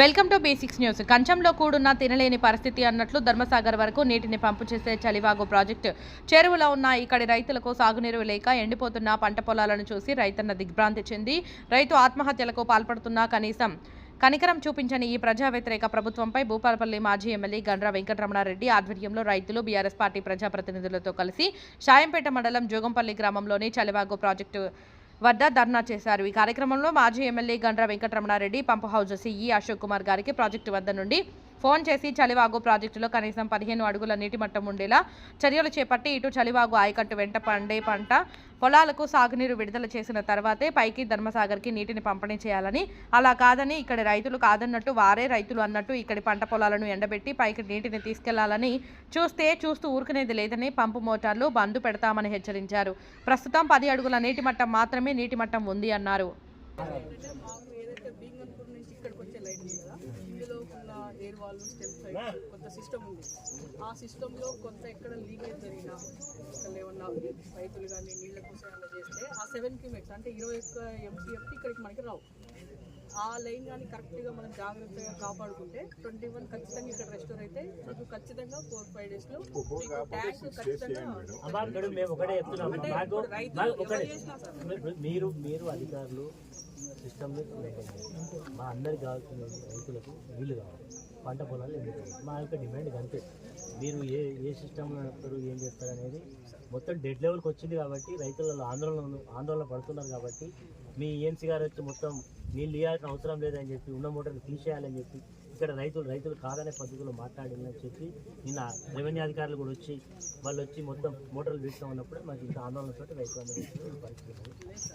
Welcome to basics news. కంచంలో కూడున్న తినలేని పరిస్థితి అన్నట్లు ధర్మసాగర్ వరకు నీటిని పంపు చేసే చలివాగు ప్రాజెక్టు. చెరువులో ఉన్న ఇక్కడి రైతులకు సాగునీరు లేక ఎండిపోతున్న పంట పొలాలను చూసి రైతన్న దిగ్భ్రాంతి చెంది రైతు ఆత్మహత్యలకు పాల్పడుతున్నా కనీసం కనికరం చూపించని ఈ ప్రజా వ్యతిరేక ప్రభుత్వంపై భూపాలపల్లి మాజీ ఎమ్మెల్యే గండ్ర వెంకటరమణారెడ్డి ఆధ్వర్యంలో రైతులు బీఆర్ఎస్ పార్టీ ప్రజాప్రతినిధులతో కలిసి షాయంపేట మండలం జోగంపల్లి గ్రామంలోని చలివాగు ప్రాజెక్టు వద్ద ధర్నా చేశారు. ఈ కార్యక్రమంలో మాజీ MLA Gandra Venkataramanareddy pump house CE Ashok Kumar గారికి ప్రాజెక్టు వద్ద నుండి ఫోన్ చేసి చలివాగు ప్రాజెక్టులో కనీసం పదిహేను అడుగుల నీటి మట్టం ఉండేలా చర్యలు చేపట్టి ఇటు చలివాగు ఆయకట్టు వెంట పండే పంట పొలాలకు సాగునీరు విడుదల చేసిన తర్వాతే పైకి ధర్మసాగర్కి నీటిని పంపిణీ చేయాలని. అలా కాదని ఇక్కడి రైతులు కాదన్నట్టు వారే రైతులు అన్నట్టు ఇక్కడి పంట పొలాలను ఎండబెట్టి పైకి నీటిని తీసుకెళ్ళాలని చూస్తే చూస్తూ ఊరుకునేది లేదని పంపు మోటార్లు బంద్ పెడతామని హెచ్చరించారు. ప్రస్తుతం పది అడుగుల నీటి మట్టం మాత్రమే నీటి మట్టం ఉంది అన్నారు మాకు ఏదైతే బీంగన్పూర్ నుంచి ఇక్కడికి వచ్చే లైట్ ఉంది కదా ఇందులో ఉన్న ఎయిర్ వాల్ స్టెమ్ సైడ్ కొంత సిస్టమ్ ఉంది. ఆ సిస్టంలో కొంత ఎక్కడ లీకేజ్ జరిగినా ఇక్కడ ఏమన్నా రైతులు కానీ నీళ్ళ కోసం ఏమన్నా చేస్తే ఆ సెవెన్ క్యూమెక్స్ అంటే ఇరవై ఒక్క ఎంసీఎఫ్ ఇక్కడికి మనకి రావు. ఆ లైన్ కానీ కరెక్ట్గా మనం జాగ్రత్తగా కాపాడుకుంటే ట్వంటీ వన్ ఖచ్చితంగా ఇక్కడ రెస్టోర్ అయితే మీకు ఖచ్చితంగా ఫోర్ ఫైవ్ డేస్లో మీకు ట్యాంక్ ఖచ్చితంగా మీరు మీరు అధికారులు సిస్టమ్ మా అందరికి కావాల్సిన రైతులకు నీళ్ళు కావాలి. పంట పొలాలు ఎండుతాయి మా యొక్క డిమాండ్ అంతే. మీరు ఏ ఏ సిస్టంలో నడుపుతారు ఏం చేస్తారు అనేది మొత్తం డెడ్ లెవెల్కి వచ్చింది కాబట్టి రైతులలో ఆందోళన ఆందోళన పడుతున్నారు కాబట్టి మీ ఏఎంసీ గారు వచ్చి మొత్తం నీళ్ళు ఇవ్వాల్సిన అవసరం లేదని చెప్పి ఉన్న మోటార్లు తీసేయాలని చెప్పి ఇక్కడ రైతులు రైతులు కాదనే పద్ధతిలో మాట్లాడిందని చెప్పి నిన్న రెవెన్యూ అధికారులు కూడా వచ్చి వాళ్ళు వచ్చి మొత్తం మోటార్లు తీస్తూ ఉన్నప్పుడు మాకు ఇంత ఆందోళనతో రైతులందరూ పరిస్థితి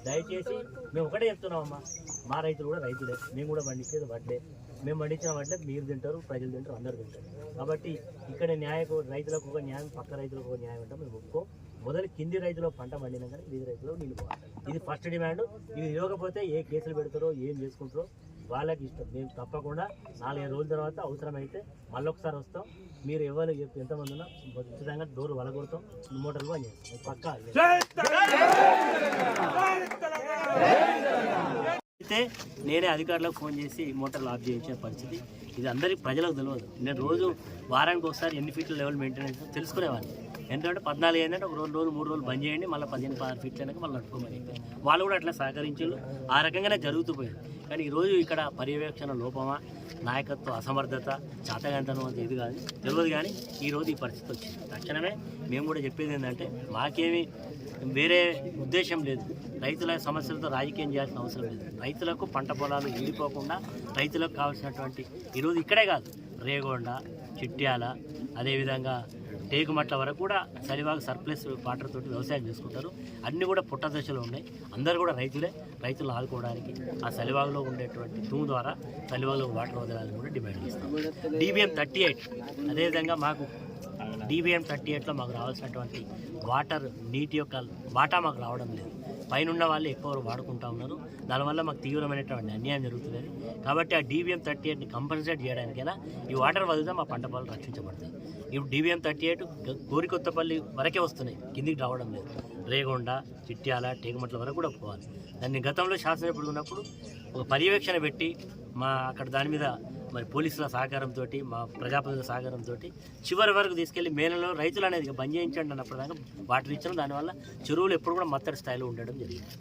దయచేసి మేము ఒకటే చెప్తున్నామమ్మా మా రైతులు కూడా రైతులే మేము కూడా పండించేది వడ్డే మేము పండించిన మీరు తింటారు ప్రజలు తింటారు అందరు తింటారు. కాబట్టి ఇక్కడ న్యాయకు రైతులకు ఒక న్యాయం పక్క రైతులకు ఒక న్యాయం అంటే మేము ఒప్పుకో. మొదలు కింది రైతులో పంట పండినా కానీ వీధి రైతులో నీళ్ళు పోవాలి. ఇది ఫస్ట్ డిమాండ్ ఇది ఇవ్వకపోతే ఏ కేసులు పెడతారో ఏం చేసుకుంటారో వాళ్ళకి ఇష్టం. మేము తప్పకుండా నాలుగైదు రోజుల తర్వాత అవసరమైతే మళ్ళొకసారి వస్తాం. మీరు ఎవరు ఎంతమంది ఉన్నా ఖచ్చితంగా డోర్ వలగొడతాం మోటార్లు పని చేస్తాం. పక్కా. అయితే నేనే అధికారులకు ఫోన్ చేసి మోటార్లు ఆఫ్ చేయించే పరిస్థితి. ఇది అందరికీ ప్రజలకు తెలియదు. నేను రోజు వారానికి ఒకసారి ఎన్ని ఫీట్ల లెవెల్ మెయింటెనెన్స్ తెలుసుకునేవాడిని. ఎందుకంటే పద్నాలుగు ఏంటంటే ఒక రెండు రోజులు మూడు రోజులు బంద్ చేయండి మళ్ళీ పదిహేను పదహారు ఫీట్లు అయినాక మళ్ళీ నడుపుకోమని వాళ్ళు కూడా అట్లా సహకరించారు. ఆ రకంగానే జరుగుతూ కానీ ఈరోజు ఇక్కడ పర్యవేక్షణ లోపమా నాయకత్వ అసమర్థత చాతగంతనం అంత ఇది కాదు. తెలియదు కానీ ఈరోజు ఈ పరిస్థితి వచ్చింది. తక్షణమే మేము కూడా చెప్పేది ఏంటంటే మాకేమి వేరే ఉద్దేశం లేదు. రైతుల సమస్యలతో రాజకీయం చేయాల్సిన అవసరం లేదు. రైతులకు పంట పొలాలు ఎండిపోకుండా రైతులకు కావాల్సినటువంటి ఈరోజు ఇక్కడే కాదు. రేగొండ చిట్యాల అదేవిధంగా టేకుమట్ల వరకు కూడా చలివాగు సర్ప్లస్ వాటర్ తోటి వ్యవసాయం చేసుకుంటారు. అన్నీ కూడా పుట్ట దశలో ఉన్నాయి. అందరూ కూడా రైతులే. రైతులు ఆదుకోవడానికి ఆ చలివాగులో ఉండేటువంటి తూము ద్వారా చలివాగులో వాటర్ వదలాలని కూడా డిమాండ్ చేస్తాం డిబిఎం థర్టీ ఎయిట్. అదేవిధంగా మాకు డిబిఎం థర్టీ ఎయిట్లో మాకు రావాల్సినటువంటి వాటర్ నీటి యొక్క వాటా మాకు రావడం లేదు. పైన ఉన్న వాళ్ళు ఎక్కువ వాడుకుంటా ఉన్నారు. దానివల్ల మాకు తీవ్రమైనటువంటి అన్యాయం జరుగుతుంది కాబట్టి ఆ డిబిఎం థర్టీ ఎయిట్ని కంపల్సరీ చేయడానికైనా ఈ వాటర్ వదిలితే మా పంట పొలాలు రక్షించబడతాయి. ఇప్పుడు డిబిఎం థర్టీ ఎయిట్ గోరికొత్తపల్లి వరకే వస్తున్నాయి. కిందికి రావడం లేదు. రేగొండ చిట్యాల టేగమట్ల వరకు కూడా పోవాలి. దాన్ని గతంలో శాసనసభ్యుడు ఉన్నప్పుడు ఒక పర్యవేక్షణ పెట్టి మా అక్కడ దాని మీద మరి పోలీసుల సహకారంతో మా ప్రజాప్రతినిధుల సహకారంతో చివరి వరకు తీసుకెళ్ళి మేనలో రైతులు అనేది బంద్ చేయించండి అన్నప్పుడు దాకా వాటర్ ఇచ్చడం దానివల్ల చెరువులు ఎప్పుడు కూడా మత్తడి స్థాయిలో ఉండడం జరిగింది.